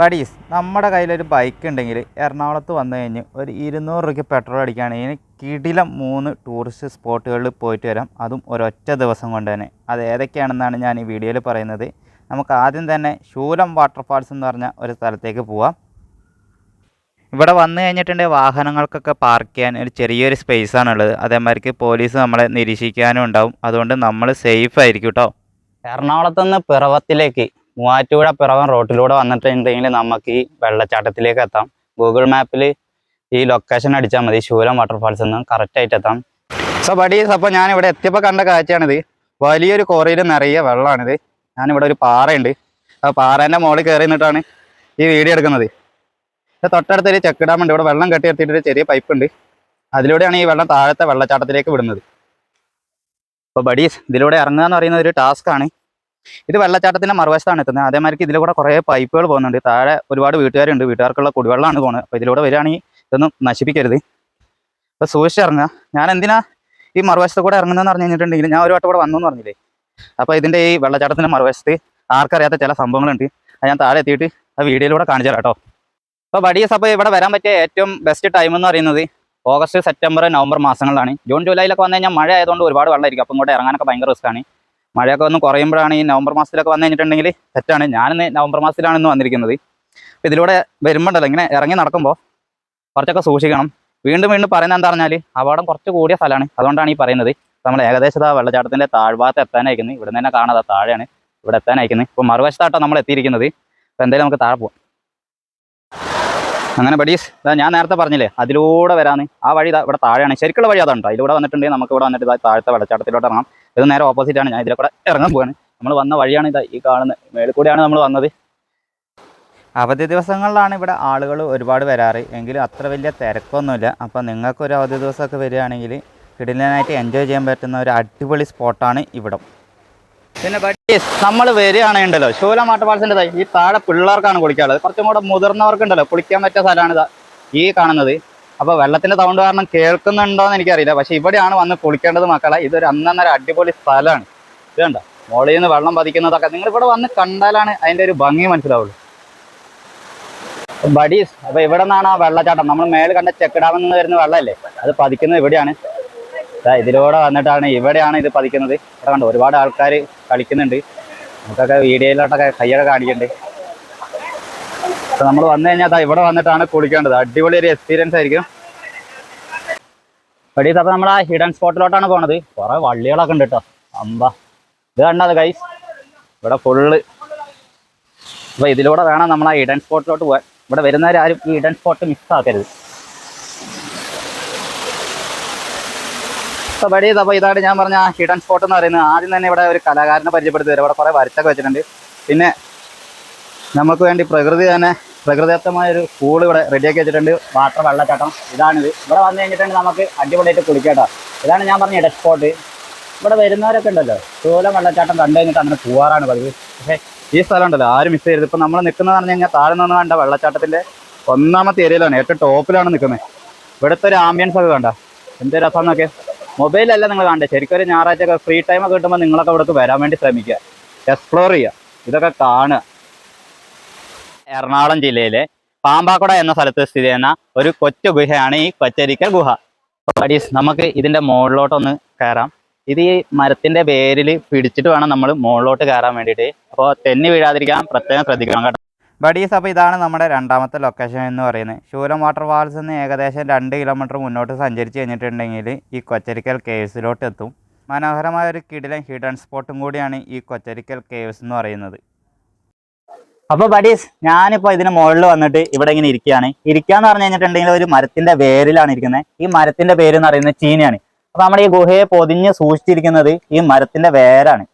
Buddies നമ്മുടെ കയ്യിലൊരു bike ഉണ്ടെങ്കിൽ എറണാകുളത്ത് വന്നു കഴിഞ്ഞ് ഒരു ഇരുന്നൂറ് രൂപയ്ക്ക് പെട്രോൾ അടിക്കുകയാണെങ്കിൽ കിടിലം മൂന്ന് ടൂറിസ്റ്റ് സ്പോട്ടുകളിൽ പോയിട്ട് വരാം. അതും ഒരൊറ്റ ദിവസം കൊണ്ട് തന്നെ. അത് ഏതൊക്കെയാണെന്നാണ് ഞാൻ ഈ വീഡിയോയിൽ പറയുന്നത്. നമുക്ക് ആദ്യം തന്നെ ശൂലം വാട്ടർഫാൾസ് എന്ന് പറഞ്ഞ ഒരു സ്ഥലത്തേക്ക് പോവാം. ഇവിടെ വന്നു കഴിഞ്ഞിട്ടുണ്ടെങ്കിൽ വാഹനങ്ങൾക്കൊക്കെ പാർക്ക് ചെയ്യാൻ ഒരു ചെറിയൊരു സ്പേസ് ആണുള്ളത്. അതേമാതിരിക്ക് പോലീസ് നമ്മളെ നിരീക്ഷിക്കാനും ഉണ്ടാവും. അതുകൊണ്ട് നമ്മൾ സേഫ് ആയിരിക്കും കേട്ടോ എറണാകുളത്ത് നിന്ന് പിറവത്തിലേക്ക് മൂവാറ്റുപുഴ പിറവം റോട്ടിലൂടെ വന്നിട്ടുണ്ടെങ്കിൽ നമുക്ക് ഈ വെള്ളച്ചാട്ടത്തിലേക്ക് എത്താം. ഗൂഗിൾ മാപ്പിൽ ഈ ലൊക്കേഷൻ അടിച്ചാൽ മതി. ശൂലം വാട്ടർഫാൾസ് എന്ന് കറക്റ്റായിട്ട് എത്താം. സോ ബഡീസ് അപ്പോൾ ഞാൻ ഇവിടെ എത്തിയപ്പോൾ കണ്ട കാഴ്ചയാണിത്. വലിയൊരു കോറിയിൽ നിറയെ വെള്ളമാണിത് ഞാനിവിടെ ഒരു പാറയുണ്ട്. ആ പാറേന്റെ മുകളിൽ കയറി നിന്നിട്ടാണ് ഈ വീഡിയോ എടുക്കുന്നത്. തൊട്ടടുത്തൊരു ചെക്ക് ഡാം ഉണ്ട് ഇവിടെ വെള്ളം കെട്ടി എത്തിയിട്ടൊരു ചെറിയ പൈപ്പ് ഉണ്ട്. അതിലൂടെയാണ് ഈ വെള്ളം താഴത്തെ വെള്ളച്ചാട്ടത്തിലേക്ക് വിടുന്നത്. അപ്പോൾ ബഡീസ് ഇതിലൂടെ ഇറങ്ങുക എന്ന് പറയുന്ന ഒരു ടാസ്ക്കാണ് ഇത് വെള്ളച്ചാട്ടത്തിന്റെ മറുവശത്താണ് എത്തുന്നത്. അതേമാതിരി ഇതിലൂടെ കുറേ പൈപ്പുകൾ പോകുന്നുണ്ട്. താഴെ ഒരുപാട് വീട്ടുകാരുണ്ട്. വീട്ടുകാർക്കുള്ള കുടിവെള്ളമാണ് പോകുന്നത്. അപ്പോൾ ഇതിലൂടെ വരികയാണെങ്കിൽ ഇതൊന്നും നശിപ്പിക്കരുത്. അപ്പോൾ സൂക്ഷിച്ചിറങ്ങുക ഞാൻ എന്തിനാ ഈ മറുവശത്ത് കൂടെ ഇറങ്ങുന്നതെന്ന് പറഞ്ഞു കഴിഞ്ഞിട്ടുണ്ടെങ്കിൽ ഞാൻ ഒരു വട്ടം കൂടെ വന്നു എന്ന് പറഞ്ഞില്ലേ? അപ്പോൾ ഇതിന്റെ ഈ വെള്ളച്ചാട്ടത്തിന്റെ മറുവശത്ത് ആർക്കറിയാത്ത ചില സംഭവങ്ങളുണ്ട്. അത് ഞാൻ താഴെ എത്തിയിട്ട് ആ വീഡിയോയിലൂടെ കാണിച്ചു കേട്ടോ. അപ്പോൾ വടിയ അപ്പോൾ ഇവിടെ വരാൻ പറ്റിയ ഏറ്റവും ബെസ്റ്റ് ടൈം എന്ന് പറയുന്നത് ഓഗസ്റ്റ് സെപ്റ്റംബർ നവംബർ മാസങ്ങളിലാണ്. ജൂൺ ജൂലൈയിലൊക്കെ വന്നു കഴിഞ്ഞാൽ മഴ ആയതുകൊണ്ട് ഒരുപാട് വെള്ളമായിരിക്കും. അപ്പം ഇങ്ങോട്ട് ഇറങ്ങാനൊക്കെ ഭയങ്കര റിസ്ക്കാണ് മഴയൊക്കെ ഒന്ന് കുറയുമ്പോഴാണ് ഈ നവംബർ മാസത്തിലൊക്കെ വന്നു കഴിഞ്ഞിട്ടുണ്ടെങ്കിൽ തെറ്റാണ്. ഞാനിന്ന് നവംബർ മാസത്തിലാണ് ഇന്ന് വന്നിരിക്കുന്നത്. ഇതിലൂടെ വരുമ്പോണ്ടല്ലോ ഇങ്ങനെ ഇറങ്ങി നടക്കുമ്പോൾ കുറച്ചൊക്കെ സൂക്ഷിക്കണം. വീണ്ടും വീണ്ടും പറയുന്നത് എന്താ പറഞ്ഞാൽ അപകടം കുറച്ച് കൂടിയ സ്ഥലമാണ്. അതുകൊണ്ടാണ് ഈ പറയുന്നത്. നമ്മൾ ഏകദേശം ആ വെള്ളച്ചാട്ടത്തിന്റെ താഴ്ഭാഗത്ത് എത്താനായിരിക്കുന്നത് ഇവിടെ നിന്ന് തന്നെ കാണാതെ താഴെയാണ് ഇവിടെ എത്താനായിരിക്കുന്നത് ഇപ്പോൾ മറുവശത്താട്ടോ നമ്മൾ എത്തിയിരിക്കുന്നത്. അപ്പോൾ എന്തായാലും നമുക്ക് താഴെ പോവാം. അങ്ങനെ ബഡീസ് ഞാൻ നേരത്തെ പറഞ്ഞില്ലേ അതിലൂടെ വരാന്ന്. ആ വഴി ഇവിടെ താഴെയാണ്. ശരിക്കുള്ള വഴി അതാണ് കേട്ടോ. അതിലൂടെ വന്നിട്ടുണ്ടെങ്കിൽ നമുക്ക് ഇവിടെ വന്നിട്ട് താഴത്തെ വെള്ളച്ചാട്ടത്തിലോട്ട് ഇറങ്ങാം. ഇത് നേരെ ഓപ്പോസിറ്റ് ആണ്. ഞാൻ ഇതിലെ കൂടെ ഇറങ്ങാൻ പോവാണ്. നമ്മൾ വന്ന വഴിയാണ് ഇതാ ഈ കാണുന്നത് മേളിൽ കൂടെയാണ് നമ്മൾ വന്നത്. അവധി ദിവസങ്ങളിലാണ് ഇവിടെ ആളുകൾ ഒരുപാട് വരാറ്. എങ്കിലും അത്ര വലിയ തിരക്കൊന്നുമില്ല. അപ്പോൾ നിങ്ങൾക്കൊരു അവധി ദിവസമൊക്കെ വരികയാണെങ്കിൽ കിടിലനായിട്ട് എൻജോയ് ചെയ്യാൻ പറ്റുന്ന ഒരു അടിപൊളി സ്പോട്ടാണ് ഇവിടം. പിന്നെ ബട്ടി നമ്മൾ വരികയാണെങ്കിലോ ഷോല വാട്ടർഫാൾസിന്റെ ഇതാ. ഈ താഴെ പിള്ളേർക്കാണ് കുളിക്കാനുള്ളത്. കുറച്ചും കൂടെ മുതിർന്നവർക്കുണ്ടല്ലോ കുളിക്കാൻ പറ്റിയ സ്ഥലമാണ് ഇതാ ഈ കാണുന്നത്. അപ്പോൾ വെള്ളത്തിന്റെ തൗണ്ട് കാരണം കേൾക്കുന്നുണ്ടോ എന്ന് എനിക്കറിയില്ല. പക്ഷെ ഇവിടെയാണ് വന്ന് കുളിക്കേണ്ടത് മക്കളെ. ഇതൊരു അന്നന്നര അടിപൊളി സ്ഥലമാണ്. ഇത് കണ്ടോ? മോളിൽ നിന്ന് വെള്ളം പതിക്കുന്നതൊക്കെ നിങ്ങൾ ഇവിടെ വന്ന് കണ്ടാലാണ് അതിന്റെ ഒരു ഭംഗി മനസ്സിലാവുള്ളൂ. ബഡീസ് അപ്പൊ ഇവിടെ നിന്നാണ് ആ വെള്ളച്ചാട്ടം. നമ്മൾ മേൽ കണ്ട ചെക്കിടാമെന്ന് നിന്ന് വരുന്ന വെള്ളമല്ലേ? അത് പതിക്കുന്നത് ഇവിടെയാണ്. ഇതിലൂടെ വന്നിട്ടാണ് ഇവിടെയാണ് ഇത് പതിക്കുന്നത്. ഇവിടെ കണ്ടോ ഒരുപാട് ആൾക്കാർ കളിക്കുന്നുണ്ട്. നമുക്കൊക്കെ വീഡിയോയിലോട്ടൊക്കെ കയ്യൊക്കെ കാണിക്കുന്നുണ്ട് നമ്മൾ വന്നു കഴിഞ്ഞാൽ അതാ ഇവിടെ വന്നിട്ടാണ് കുളിക്കേണ്ടത്. അടിപൊളി ഒരു എക്സ്പീരിയൻസ് ആയിരിക്കും. പടി അപ്പൊ നമ്മൾ ആ ഹിഡൻ സ്പോട്ടിലോട്ടാണ് പോണത്. കുറെ വള്ളികളൊക്കെ ഉണ്ട് കേട്ടോ അമ്പ. ഇത് കണ്ടത് ഗൈസ് ഇവിടെ ഫുള്ള് അപ്പൊ ഇതിലൂടെ വേണം നമ്മൾ ആ ഹിഡൻ സ്പോട്ടിലോട്ട് പോകാൻ ഇവിടെ വരുന്നവരാരും ഈ ഹിഡൻ സ്പോട്ട് മിസ് ആക്കരുത്. അപ്പൊ ബഡീസ് അപ്പൊ ഇതാണ് ഞാൻ പറഞ്ഞ ആ ഹിഡൻ സ്പോട്ട് എന്ന് പറയുന്നത്. ആദ്യം തന്നെ ഇവിടെ ഒരു കലാകാരനെ പരിചയപ്പെടുത്തി തരും ഇവിടെ കുറെ വരച്ചൊക്കെ വെച്ചിട്ടുണ്ട്. പിന്നെ നമുക്ക് വേണ്ടി പ്രകൃതി തന്നെ പ്രകൃതിദത്തമായ ഒരു പൂൾ ഇവിടെ റെഡിയാക്കി വെച്ചിട്ടുണ്ട്. വാട്ടർ വെള്ളച്ചാട്ടം ഇതാണിത്. ഇവിടെ വന്നു കഴിഞ്ഞിട്ടുണ്ട് നമുക്ക് അടിപൊളിയായിട്ട് കുളിക്കാട്ടോ. ഇതാണ് ഞാൻ പറഞ്ഞ ഇടസ്പോട്ട് ഇവിടെ വരുന്നവരൊക്കെ ഉണ്ടല്ലോ. ചൂലം വെള്ളച്ചാട്ടം കണ്ടു കഴിഞ്ഞിട്ട് അങ്ങനെ പോവാറാണ് പതിവ്. പക്ഷേ ഈ സ്ഥലം ഉണ്ടല്ലോ. ആരും മിസ് ചെയ്യരുത്. ഇപ്പം നമ്മൾ നിൽക്കുന്നത് പറഞ്ഞു കഴിഞ്ഞാൽ താഴെ നിന്ന് കണ്ട വെള്ളച്ചാട്ടത്തിന്റെ ഒന്നാമത്തെ ഏരിയയിലാണ് ഏറ്റവും ടോപ്പിലാണ് നിൽക്കുന്നത്. ഇവിടുത്തെ ഒരു ആംബിയൻസ് ഒക്കെ കണ്ട? എന്ത് രസം എന്നൊക്കെ മൊബൈലല്ല നിങ്ങൾ കണ്ടേ ശരിക്കും ഒരു ഞായറാഴ്ച ഫ്രീ ടൈം ഒക്കെ കിട്ടുമ്പോൾ നിങ്ങളൊക്കെ ഇവിടേക്ക് വരാൻ വേണ്ടി ശ്രമിക്കുക. എക്സ്പ്ലോർ ചെയ്യുക. ഇതൊക്കെ കാണുക. എറണാകുളം ജില്ലയിലെ പാമ്പാക്കുട എന്ന സ്ഥലത്ത് സ്ഥിതി ചെയ്യുന്ന ഒരു കൊച്ചു ഗുഹയാണ് ഈ കൊച്ചരിക്കൽ ഗുഹ. അഡീസ് നമുക്ക് ഇതിന്റെ മുകളിലോട്ടൊന്ന് കയറാം. ഇത് ഈ മരത്തിന്റെ പേരിൽ പിടിച്ചിട്ട് വേണം നമ്മൾ മുകളിലോട്ട് കയറാൻ വേണ്ടിയിട്ട്. അപ്പോൾ തെന്നി വീഴാതിരിക്കാൻ പ്രത്യേകം ശ്രദ്ധിക്കണം കേട്ടോ. ബഡീസ് അപ്പോൾ ഇതാണ് നമ്മുടെ രണ്ടാമത്തെ ലൊക്കേഷൻ എന്ന് പറയുന്നത്. ശൂലം വാട്ടർ ഫാൾസ് നിന്ന് ഏകദേശം രണ്ട് കിലോമീറ്റർ മുന്നോട്ട് സഞ്ചരിച്ച് കഴിഞ്ഞിട്ടുണ്ടെങ്കിൽ ഈ കൊച്ചരിക്കൽ കേവ്സിലോട്ട് എത്തും മനോഹരമായ ഒരു കിടിലൻ ഹിഡൻ സ്പോട്ടും കൂടിയാണ് ഈ കൊച്ചരിക്കൽ കേവ്സ് എന്ന് പറയുന്നത്. അപ്പൊ ബഡീസ് ഞാനിപ്പോ ഇതിന് മുകളിൽ വന്നിട്ട് ഇവിടെ ഇങ്ങനെ ഇരിക്കുകയാണ്. ഇരിക്കാന്ന് പറഞ്ഞു കഴിഞ്ഞിട്ടുണ്ടെങ്കിൽ ഒരു മരത്തിന്റെ വേരിലാണ് ഇരിക്കുന്നത്. ഈ മരത്തിന്റെ പേര് എന്ന് പറയുന്നത് ചീനയാണ്. അപ്പൊ നമ്മുടെ ഈ ഗുഹയെ പൊതിഞ്ഞ് സൂക്ഷിച്ചിരിക്കുന്നത് ഈ മരത്തിന്റെ വേരാണ്.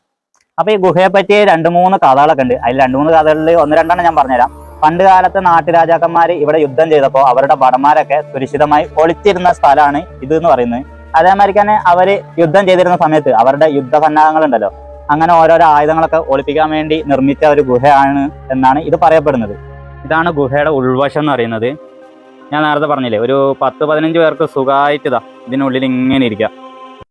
അപ്പൊ ഈ ഗുഹയെ പറ്റി രണ്ട് മൂന്ന് കഥകളൊക്കെ ഉണ്ട്. അതിൽ രണ്ട് മൂന്ന് കഥകളിൽ ഒന്ന് രണ്ടെണ്ണം ഞാൻ പറഞ്ഞുതരാം. പണ്ട് കാലത്ത് നാട്ടുരാജാക്കന്മാർ ഇവിടെ യുദ്ധം ചെയ്തപ്പോൾ അവരുടെ ഭടന്മാരൊക്കെ സുരക്ഷിതമായി ഒളിച്ചിരുന്ന സ്ഥലമാണ് ഇത് എന്ന് പറയുന്നത്. അതേമാതിരി തന്നെ അവർ യുദ്ധം ചെയ്തിരുന്ന സമയത്ത് അവരുടെ യുദ്ധസന്നാഹങ്ങൾ ഉണ്ടല്ലോ അങ്ങനെ ഓരോരോ ആയുധങ്ങളൊക്കെ ഒളിപ്പിക്കാൻ വേണ്ടി നിർമ്മിച്ച ഒരു ഗുഹയാണ് എന്നാണ് ഇത് പറയപ്പെടുന്നത്. ഇതാണ് ഗുഹയുടെ ഉൾവശം എന്ന് പറയുന്നത്. ഞാൻ നേരത്തെ പറഞ്ഞില്ലേ ഒരു പത്ത് പതിനഞ്ച് പേർക്ക് സുഖമായിട്ട് ഇതാ ഇതിനുള്ളിൽ ഇങ്ങനെ ഇരിക്കുക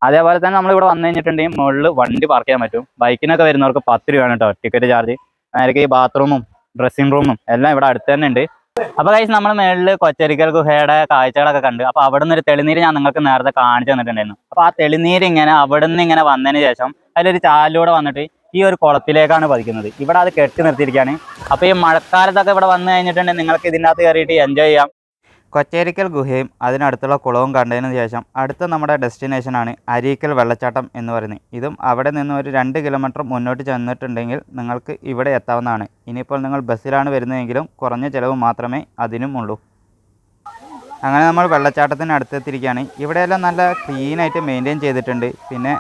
അതേപോലെ തന്നെ നമ്മൾ ഇവിടെ വന്നു കഴിഞ്ഞിട്ടുണ്ടെങ്കിൽ മുകളിൽ വണ്ടി പാർക്ക് ചെയ്യാൻ പറ്റും. ബൈക്കിനൊക്കെ വരുന്നവർക്ക് പത്ത് രൂപയാണ് കേട്ടോ ടിക്കറ്റ് ചാർജ് നേരത്തെ ഈ ബാത്റൂമും ഡ്രസ്സിംഗ് റൂമും എല്ലാം ഇവിടെ അടുത്ത് തന്നെ ഉണ്ട്. അപ്പൊ കഴിച്ച് നമ്മൾ മേളിൽ കൊച്ചരിക്കൽ ഗുഹയുടെ കാഴ്ചകളൊക്കെ കണ്ട് അപ്പൊ അവിടെ നിന്ന് ഒരു തെളിനീര് ഞാൻ നിങ്ങൾക്ക് നേരത്തെ കാണിച്ചു തന്നിട്ടുണ്ടായിരുന്നു. അപ്പൊ ആ തെളിനീര് ഇങ്ങനെ അവിടെ നിന്ന് ഇങ്ങനെ വന്നതിന് ശേഷം അതിലൊരു ചാലിലൂടെ വന്നിട്ട് ഈ ഒരു കുളത്തിലേക്കാണ് പതിക്കുന്നത്. ഇവിടെ അത് കെട്ടി നിർത്തിയിരിക്കുകയാണ്. അപ്പോൾ ഈ മഴക്കാലത്തൊക്കെ ഇവിടെ വന്നു കഴിഞ്ഞിട്ടുണ്ടെങ്കിൽ നിങ്ങൾക്ക് ഇതിന്റെ അകത്ത് കയറിയിട്ട് എൻജോയ് ചെയ്യാം. കൊച്ചേരിക്കൽ ഗുഹയും അതിനടുത്തുള്ള കുളവും കണ്ടതിന് ശേഷം അടുത്ത നമ്മുടെ ഡെസ്റ്റിനേഷനാണ് അരീക്കൽ വെള്ളച്ചാട്ടം എന്ന് പറയുന്നത്. ഇതും അവിടെ നിന്ന് ഒരു രണ്ട് കിലോമീറ്റർ മുന്നോട്ട് ചെന്നിട്ടുണ്ടെങ്കിൽ നിങ്ങൾക്ക് ഇവിടെ എത്താവുന്നതാണ്. ഇനിയിപ്പോൾ നിങ്ങൾ ബസ്സിലാണ് വരുന്നതെങ്കിലും കുറഞ്ഞ ചിലവ് മാത്രമേ അതിനും ഉള്ളൂ. അങ്ങനെ നമ്മൾ വെള്ളച്ചാട്ടത്തിന് അടുത്തെത്തിയിരിക്കുകയാണ്. ഇവിടെയെല്ലാം നല്ല ക്ലീനായിട്ട് മെയിന്റെയിൻ ചെയ്തിട്ടുണ്ട്. പിന്നെ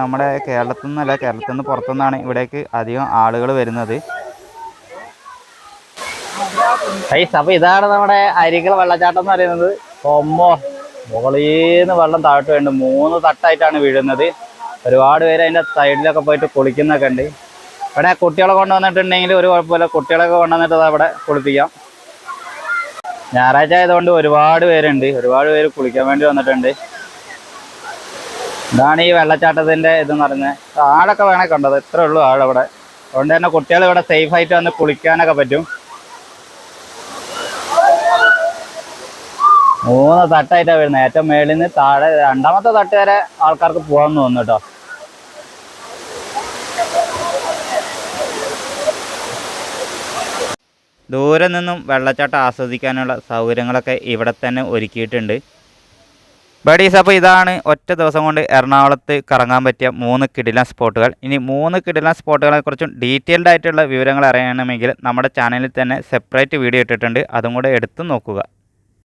നമ്മുടെ കേരളത്തിൽ നിന്നല്ല കേരളത്തിൽ നിന്ന് പുറത്തുനിന്നാണ് ഇവിടേക്ക് അധികം ആളുകൾ വരുന്നത്. അപ്പോൾ അപ്പൊ ഇതാണ് നമ്മുടെ അരികൾ വെള്ളച്ചാട്ടം എന്ന് പറയുന്നത്. കൊമ്മോ മുകളീന്ന് വെള്ളം താഴ്ത്തു വേണ്ട മൂന്ന് തട്ടായിട്ടാണ് വീഴുന്നത്. ഒരുപാട് പേര് അതിന്റെ സൈഡിലൊക്കെ പോയിട്ട് കുളിക്കുന്നൊക്കെ ഉണ്ട്. ഇവിടെ കുട്ടികളെ കൊണ്ടുവന്നിട്ടുണ്ടെങ്കിൽ ഒരു കുഴപ്പമില്ല. കുട്ടികളൊക്കെ കൊണ്ടുവന്നിട്ട് അവിടെ കുളിപ്പിക്കാം. ഞായറാഴ്ച ആയതുകൊണ്ട് ഒരുപാട് പേരുണ്ട്. ഒരുപാട് പേര് കുളിക്കാൻ വേണ്ടി വന്നിട്ടുണ്ട്. ഇതാണ് ഈ വെള്ളച്ചാട്ടത്തിന്റെ ഇതെന്ന് പറയുന്നത്. ആളൊക്കെ വേണേ കണ്ടത്. ഇത്രേ ഉള്ളൂ ആളവിടെ അതുകൊണ്ട് തന്നെ കുട്ടികൾ ഇവിടെ സേഫ് ആയിട്ട് വന്ന് കുളിക്കാനൊക്കെ പറ്റും. മൂന്ന് തട്ടായിട്ടാണ് വരുന്നത്. ഏറ്റവും മേളിൽ നിന്ന് താഴെ രണ്ടാമത്തെ തട്ട് വരെ ആൾക്കാർക്ക് പോകാൻ തോന്നുന്നു കേട്ടോ. ദൂരെ നിന്നും വെള്ളച്ചാട്ടം ആസ്വദിക്കാനുള്ള സൗകര്യങ്ങളൊക്കെ ഇവിടെ തന്നെ ഒരുക്കിയിട്ടുണ്ട്. ബഡീസ് അപ്പോൾ ഇതാണ് ഒറ്റ ദിവസം കൊണ്ട് എറണാകുളത്ത് കറങ്ങാൻ പറ്റിയ മൂന്ന് കിടിലൻ സ്പോട്ടുകൾ. ഇനി മൂന്ന് കിടിലൻ സ്പോട്ടുകളെക്കുറിച്ചും ഡീറ്റെയിൽഡ് ആയിട്ടുള്ള വിവരങ്ങൾ അറിയണമെങ്കിൽ നമ്മുടെ ചാനലിൽ തന്നെ സെപ്പറേറ്റ് വീഡിയോ ഇട്ടിട്ടുണ്ട്. അതും കൂടെ എടുത്ത് നോക്കുക.